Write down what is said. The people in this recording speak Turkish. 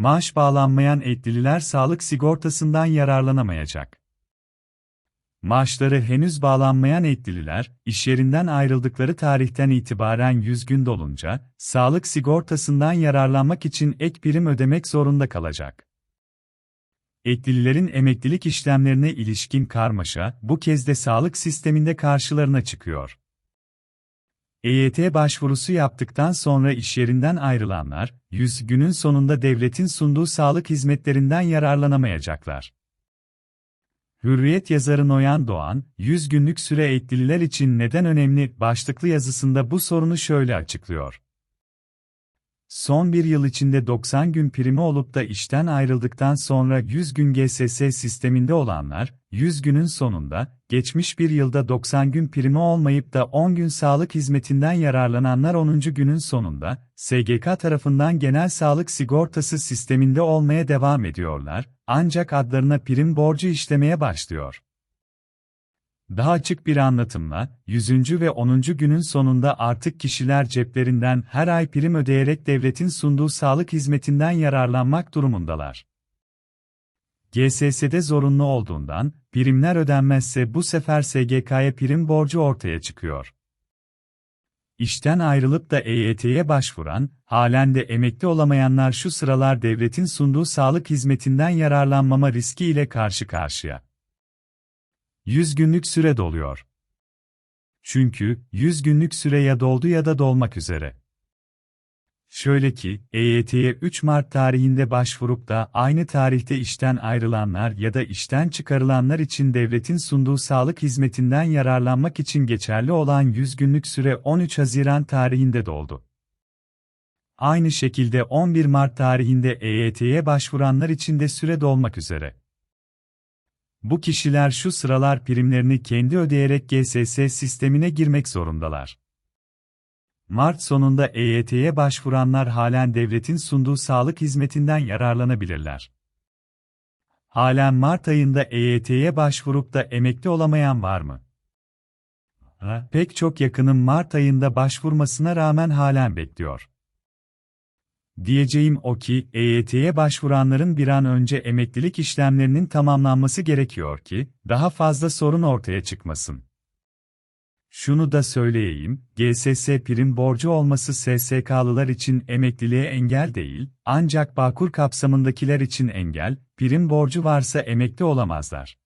maaş bağlanmayan etlililer sağlık sigortasından yararlanamayacak. Maaşları henüz bağlanmayan etlililer, iş yerinden ayrıldıkları tarihten itibaren 100 gün dolunca, sağlık sigortasından yararlanmak için ek prim ödemek zorunda kalacak. Etlililerin emeklilik işlemlerine ilişkin karmaşa, bu kez de sağlık sisteminde karşılarına çıkıyor. EYT başvurusu yaptıktan sonra iş yerinden ayrılanlar, 100 günün sonunda devletin sunduğu sağlık hizmetlerinden yararlanamayacaklar. Hürriyet yazarı Noyan Doğan, 100 günlük süre eğitlililer için neden önemli başlıklı yazısında bu sorunu şöyle açıklıyor. Son bir yıl içinde 90 gün primi olup da işten ayrıldıktan sonra 100 gün GSS sisteminde olanlar, 100 günün sonunda, geçmiş bir yılda 90 gün primi olmayıp da 10 gün sağlık hizmetinden yararlananlar 10. günün sonunda, SGK tarafından genel sağlık sigortası sisteminde olmaya devam ediyorlar, ancak adlarına prim borcu işlemeye başlıyor. Daha açık bir anlatımla, 100. ve 10. günün sonunda artık kişiler ceplerinden her ay prim ödeyerek devletin sunduğu sağlık hizmetinden yararlanmak durumundalar. GSS'de zorunlu olduğundan, primler ödenmezse bu sefer SGK'ya prim borcu ortaya çıkıyor. İşten ayrılıp da EYT'ye başvuran, halen de emekli olamayanlar şu sıralar devletin sunduğu sağlık hizmetinden yararlanmama riski ile karşı karşıya. 100 günlük süre doluyor. Çünkü 100 günlük süre ya doldu ya da dolmak üzere. Şöyle ki, EYT'ye 3 Mart tarihinde başvurup da aynı tarihte işten ayrılanlar ya da işten çıkarılanlar için devletin sunduğu sağlık hizmetinden yararlanmak için geçerli olan 100 günlük süre 13 Haziran tarihinde doldu. Aynı şekilde 11 Mart tarihinde EYT'ye başvuranlar için de süre dolmak üzere. Bu kişiler şu sıralar primlerini kendi ödeyerek GSS sistemine girmek zorundalar. Mart sonunda EYT'ye başvuranlar halen devletin sunduğu sağlık hizmetinden yararlanabilirler. Halen Mart ayında EYT'ye başvurup da emekli olamayan var mı? Ha, pek çok yakının Mart ayında başvurmasına rağmen halen bekliyor. Diyeceğim o ki, EYT'ye başvuranların bir an önce emeklilik işlemlerinin tamamlanması gerekiyor ki, daha fazla sorun ortaya çıkmasın. Şunu da söyleyeyim, GSS prim borcu olması SSK'lılar için emekliliğe engel değil, ancak Bağkur kapsamındakiler için engel, prim borcu varsa emekli olamazlar.